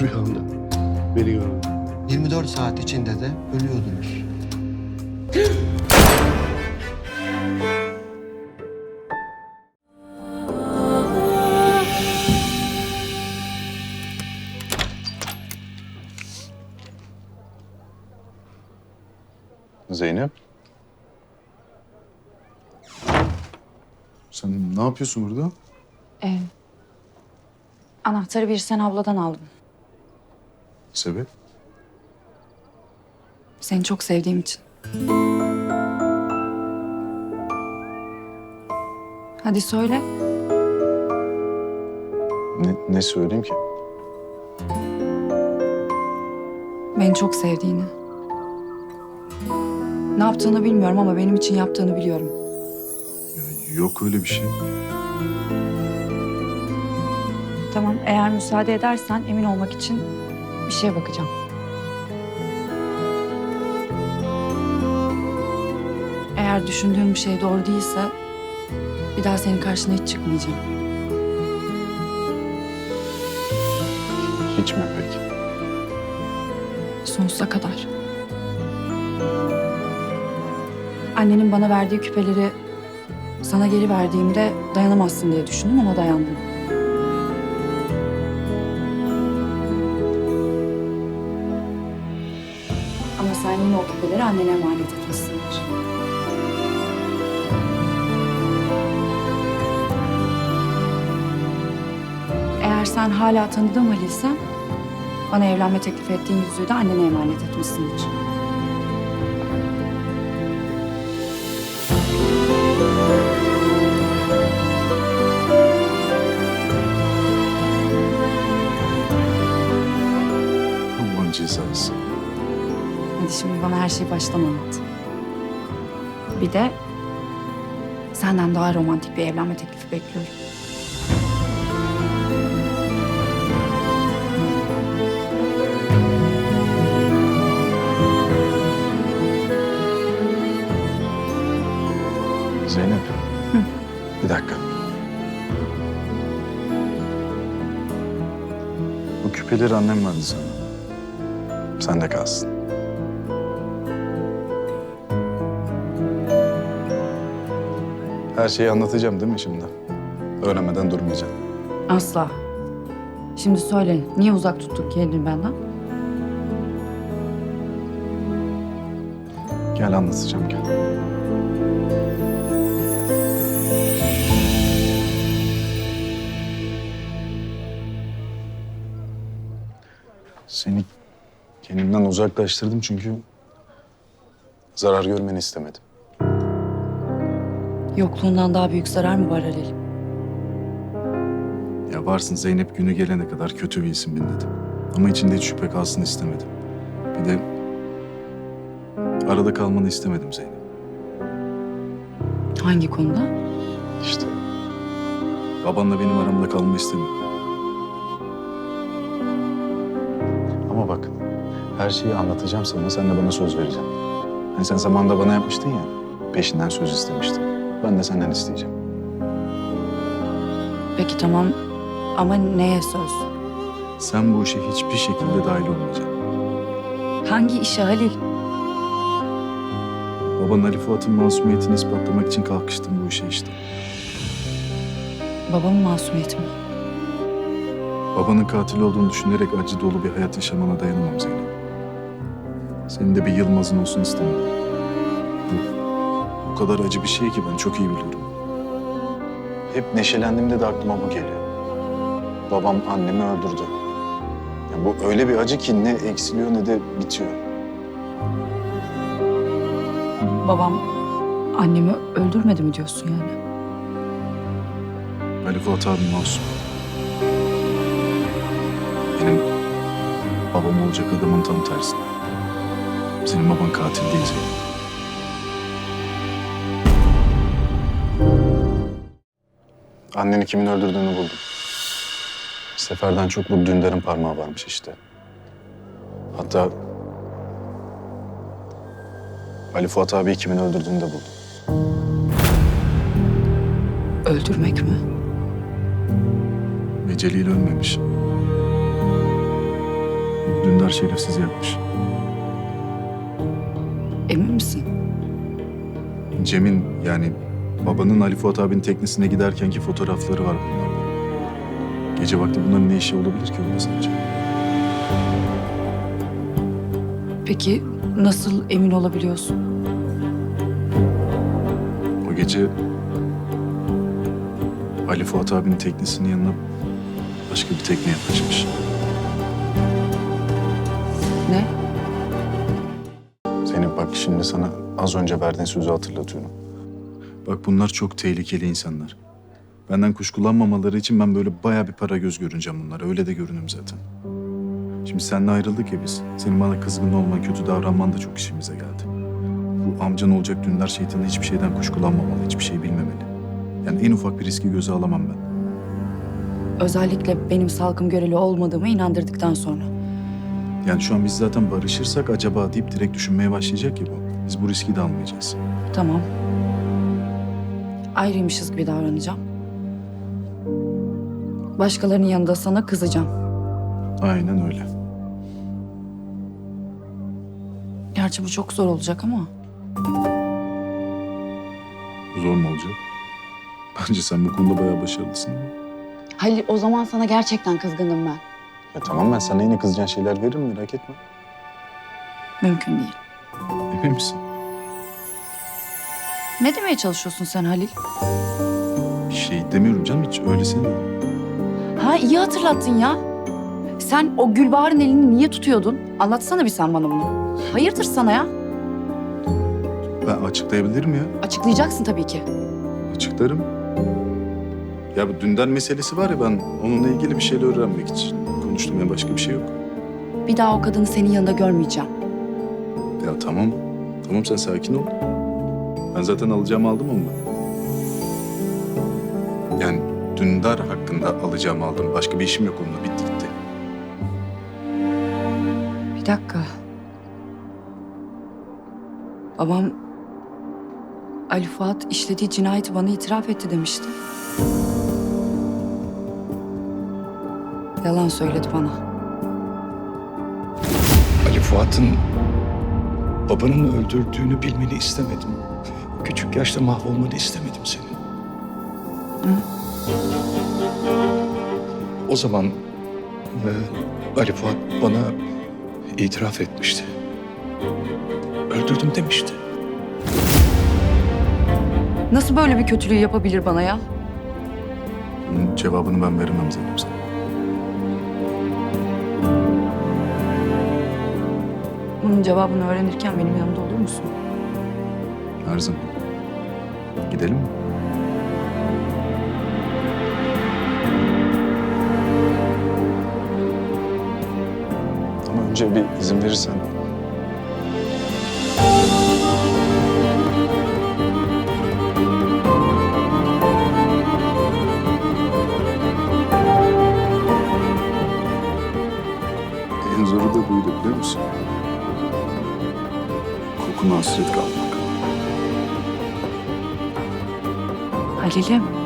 Rüyamda beni gördü. 24 saat içinde de ölüyordunuz. Zeynep. Sen ne yapıyorsun burada? Ee, anahtarı bir sen abladan aldım. Sebep? Seni çok sevdiğim için. Hadi söyle. Ne, ne söyleyeyim ki? Beni çok sevdiğini. Ne yaptığını bilmiyorum ama benim için yaptığını biliyorum. Ya, yok öyle bir şey. Tamam, eğer müsaade edersen emin olmak için bir şeye bakacağım. Eğer düşündüğüm bir şey doğru değilse bir daha senin karşına hiç çıkmayacağım. Hiç mi peki? Sonsuza kadar. Annenin bana verdiği küpeleri sana geri verdiğimde dayanamazsın diye düşündüm ama dayandım. O küpeleri annene emanet etmişsindir. Eğer sen hala tanıdığım Halil'sen bana evlenme teklif ettiğin yüzüğü de annene emanet etmişsindir. Şimdi bana her şeyi baştan anlat. Bir de senden daha romantik bir evlenme teklifi bekliyorum. Zeynep. Bir dakika. Bu küpeleri annem verdi sana. Sen de kalsın. Her şeyi anlatacağım değil mi şimdi? Öğrenmeden durmayacağım. Asla. Şimdi söyle, niye uzak tuttun kendini benden? Gel anlatacağım gel. Seni kendimden uzaklaştırdım çünkü zarar görmeni istemedim. Yokluğundan daha büyük zarar mı var Halil? Ya varsın Zeynep günü gelene kadar kötü bir isim bin dedim. Ama içinde hiç şüphe kalsın istemedim. Bir de arada kalmanı istemedim Zeynep. Hangi konuda? İşte babanla benim aramda kalma istemedim. Ama bak her şeyi anlatacağım sana. Sen de bana söz vereceksin. Hani sen zamanında bana yapmıştın ya. Peşinden söz istemiştin. Ben de senden isteyeceğim. Peki tamam ama neye söz? Sen bu işe hiçbir şekilde dahil olmayacaksın. Hangi işe Halil? Baban Ali Fuat'ın masumiyetini ispatlamak için kalkıştın bu işe işte. Babamın masumiyeti mi? Babanın katil olduğunu düşünerek acı dolu bir hayat yaşamana dayanamam Zeynep. Senin de bir Yılmaz'ın olsun istemedim. Bu kadar acı bir şey ki ben çok iyi biliyorum. Hep neşelendiğimde de aklıma bu geliyor. Babam annemi öldürdü. Ya bu öyle bir acı ki ne eksiliyor ne de bitiyor. Babam annemi öldürmedi mi diyorsun yani? Ali Fuat abim masum. Benim babam olacak adamın tam tersi. Senin baban katil değil Zeynep. Anneni kimin öldürdüğünü buldum. Seferden çok bu Dündar'ın parmağı varmış işte. Hatta Ali Fuat abi kimin öldürdüğünü de buldum. Öldürmek mi? Eceliyle ölmemiş. Dündar şerefsiz yapmış. Emin misin? Cem'in yani babanın Ali Fuat abinin teknesine giderkenki fotoğrafları var bunlarda. Gece vakti bunların ne işi olabilir ki öyle sence? Peki nasıl emin olabiliyorsun? O gece Ali Fuat abinin teknesinin yanına başka bir tekne yanaşmış. Ne? Zeynep bak şimdi sana az önce verdiğin sözü hatırlatıyorum. Bak bunlar çok tehlikeli insanlar. Benden kuşkulanmamaları için ben böyle bayağı bir para göz görüneceğim bunlara. Öyle de görünüm zaten. Şimdi seninle ayrıldık ya biz. Senin bana kızgın olman, kötü davranman da çok işimize geldi. Bu amcan olacak Dündar şeytanı hiçbir şeyden kuşkulanmamalı, hiçbir şey bilmemeli. Yani en ufak bir riski göze alamam ben. Özellikle benim salkım göreli olmadığımı inandırdıktan sonra. Yani şu an biz zaten barışırsak acaba deyip direkt düşünmeye başlayacak ya bu. Biz bu riski de almayacağız. Tamam. Ayrıymışız gibi davranacağım. Başkalarının yanında sana kızacağım. Aynen öyle. Gerçi bu çok zor olacak ama. Zor mu olacak? Bence sen bu konuda bayağı başarılısın. Halil o zaman sana gerçekten kızgınım ben. Ya tamam ben sana yine kızacağın şeyler veririm merak etme. Mümkün değil. Emin misin? Ne demeye çalışıyorsun sen Halil? Bir şey demiyorum canım hiç öylesine. Ha iyi hatırlattın ya. Sen o Gülbahar'ın elini niye tutuyordun? Anlatsana bir sen bana bunu. Hayırdır sana ya? Ben açıklayabilirim ya. Açıklayacaksın tabii ki. Açıklarım. Ya bu dünden meselesi var ya ben onunla ilgili bir şeyler öğrenmek için konuştum ya başka bir şey yok. Bir daha o kadını senin yanında görmeyeceğim. Ya tamam. Tamam sen sakin ol. Ben zaten alacağımı aldım onunla. Yani Dündar hakkında alacağımı aldım. Başka bir işim yok onunla. Bitti gitti. Bir dakika. Babam Ali Fuat işlediği cinayeti bana itiraf etti demişti. Yalan söyledi bana. Ali Fuat'ın babanın öldürdüğünü bilmeni istemedim. Küçük yaşta mahvolmanı istemedim senin. O zaman e, Ali Fuat bana itiraf etmişti. Öldürdüm demişti. Nasıl böyle bir kötülüğü yapabilir bana ya? Bunun cevabını ben veremem Zeynep sana. Bunun cevabını öğrenirken benim yanımda olur musun? Her zaman. Gidelim mi? Ama önce bir izin verirsen. Halil'im.